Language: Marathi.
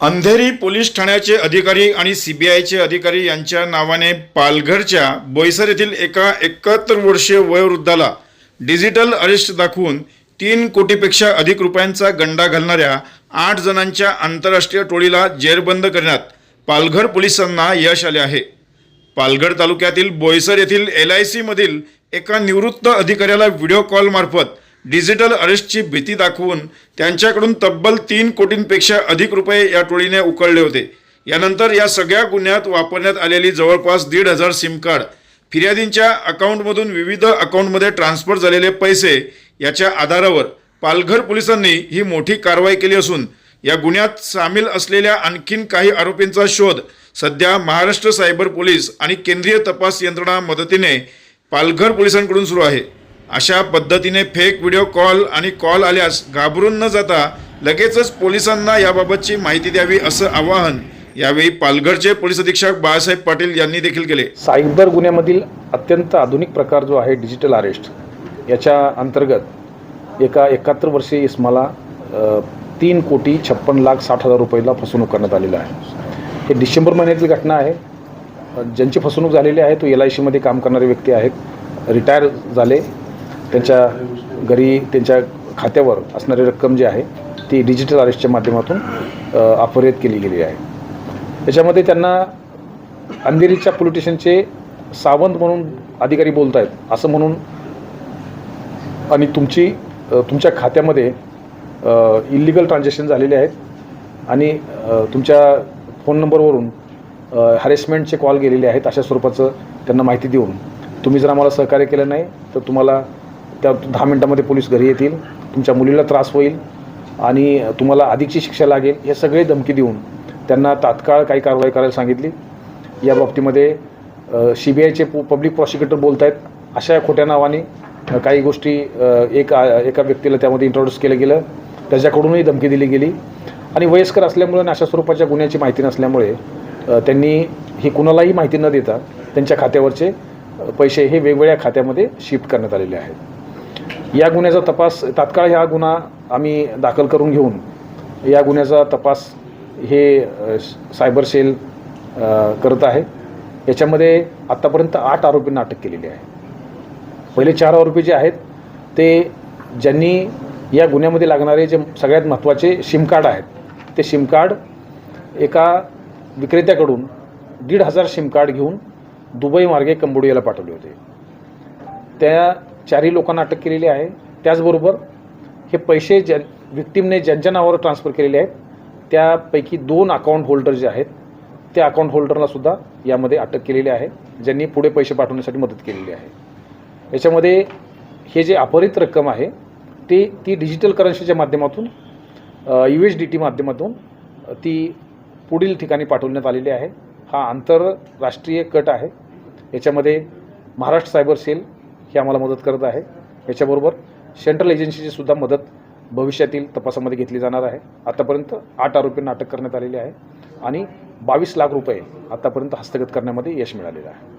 अंधेरी पोलीस ठाण्याचे अधिकारी आणि सीबीआयचे अधिकारी यांच्या नावाने पालघरच्या बोईसर येथील एका एकाहत्तर वर्षीय वयोवृद्धाला डिजिटल अरेस्ट दाखवून तीन कोटीपेक्षा अधिक रुपयांचा गंडा घालणाऱ्या आठ जणांच्या आंतरराष्ट्रीय टोळीला जेरबंद करण्यात पालघर पोलिसांना यश आले आहे. पालघर तालुक्यातील बोईसर येथील एल आय सीमधील एका निवृत्त अधिकाऱ्याला व्हिडिओ कॉलमार्फत डिजिटल अरेस्टची भीती दाखवून त्यांच्याकडून तब्बल तीन कोटींपेक्षा अधिक रुपये या टोळीने उकळले होते. यानंतर या सगळ्या गुन्ह्यात वापरण्यात आलेली जवळपास दीड हजार सिम कार्ड फिर्यादींच्या अकाउंटमधून विविध अकाउंटमध्ये ट्रान्सफर झालेले पैसे याच्या आधारावर पालघर पोलिसांनी ही मोठी कारवाई केली असून या गुन्ह्यात सामील असलेल्या आणखीन काही आरोपींचा शोध सध्या महाराष्ट्र सायबर पोलीस आणि केंद्रीय तपास यंत्रणा मदतीने पालघर पोलिसांकडून सुरू आहे. अशा पद्धतीने फेक व्हिडिओ कॉल आणि कॉल आल्यास घाबरून न जाता लगेचच पोलिसांना याबाबतची माहिती द्यावी असं आवाहन यावेळी पालघरचे पोलीस अधीक्षक बाळासाहेब पाटील यांनी देखील केले. सायबर गुन्ह्यामधील अत्यंत आधुनिक प्रकार जो आहे डिजिटल अरेस्ट याच्या अंतर्गत एका एकाहत्तर वर्षीय इस्माला तीन कोटी छप्पन लाख साठ हजार रुपयाला फसवणूक करण्यात आलेलं आहे. हे डिसेंबर महिन्यातील घटना आहे. ज्यांची फसवणूक झालेली आहे तो एल आय सीमध्ये काम करणारे व्यक्ती आहेत. रिटायर झाले. त्यांच्या घरी त्यांच्या खात्यावर असणारी रक्कम जी आहे ती डिजिटल अरेस्टच्या माध्यमातून अ, अपहरित केली गेली आहे. त्याच्यामध्ये त्यांना अंधेरीच्या पोलीस स्टेशनचे सावंत म्हणून अधिकारी बोलत आहेत असं म्हणून आणि तुमची तुमच्या खात्यामध्ये इलिगल ट्रान्झॅक्शन झालेले आहेत आणि तुमच्या फोन नंबरवरून हॅरेसमेंटचे कॉल गेलेले आहेत अशा स्वरूपाचं त्यांना माहिती देऊन. तुम्ही जर आम्हाला सहकार्य केलं नाही तर तुम्हाला त्या दहा मिनटामध्ये पोलीस घरी येतील तुमच्या मुलीला त्रास होईल आणि तुम्हाला अधिकची शिक्षा लागेल हे सगळे धमकी देऊन त्यांना तात्काळ काही कारवाई करायला सांगितली. या बाबतीमध्ये सी बी आयचे पब्लिक प्रॉसिक्युटर बोलत आहेत अशा खोट्या नावाने काही गोष्टी एक एका व्यक्तीला त्यामध्ये इंट्रोड्यूस केलं गेलं. त्याच्याकडूनही धमकी दिली गेली. आणि वयस्कर असल्यामुळे आणि अशा स्वरूपाच्या गुन्ह्याची माहिती नसल्यामुळे त्यांनी ही कुणालाही माहिती न देता त्यांच्या खात्यावरचे पैसे हे वेगवेगळ्या खात्यामध्ये शिफ्ट करण्यात आलेले आहेत. या गुन्ह्याचा तपास तात्काळ हा गुन्हा आम्ही दाखल करून घेऊन या गुन्ह्याचा तपास हे सायबर सेल करत आहे. याच्यामध्ये आत्तापर्यंत आठ आरोपींना अटक केलेली आहे. पहिले चार आरोपी जे आहेत ते ज्यांनी या गुन्ह्यामध्ये लागणारे जे सगळ्यात महत्त्वाचे शिमकार्ड आहेत ते शिमकार्ड एका विक्रेत्याकडून दीड हजार शिमकार्ड घेऊन दुबई मार्गे कंबोडियाला पाठवले होते. त्या चारही लोकांना अटक केलेली आहे. त्याचबरोबर हे पैसे ज्या विक्टीमने ज्यांच्या नावावर ट्रान्सफर केलेले आहेत त्यापैकी दोन अकाउंट होल्डर जे आहेत त्या अकाउंट होल्डरला सुद्धा यामध्ये अटक केलेली आहे ज्यांनी पुढे पैसे पाठवण्यासाठी मदत केलेली आहे. याच्यामध्ये हे जे अपहरित रक्कम आहे ते ती डिजिटल करन्सीच्या माध्यमातून यू एस डी टी माध्यमातून ती पुढील ठिकाणी पाठवण्यात आलेली आहे. हा आंतरराष्ट्रीय कट आहे. याच्यामध्ये महाराष्ट्र सायबर सेल ही आम्हाला मदत करत आहे. याच्याबरोबर सेंट्रल एजन्सीची सुद्धा मदत भविष्यातील तपासामध्ये घेतली जाणार आहे. आतापर्यंत आठ आरोपींना अटक करण्यात आलेली आहे आणि बावीस लाख रुपये आतापर्यंत हस्तगत करण्यामध्ये यश मिळालेलं आहे.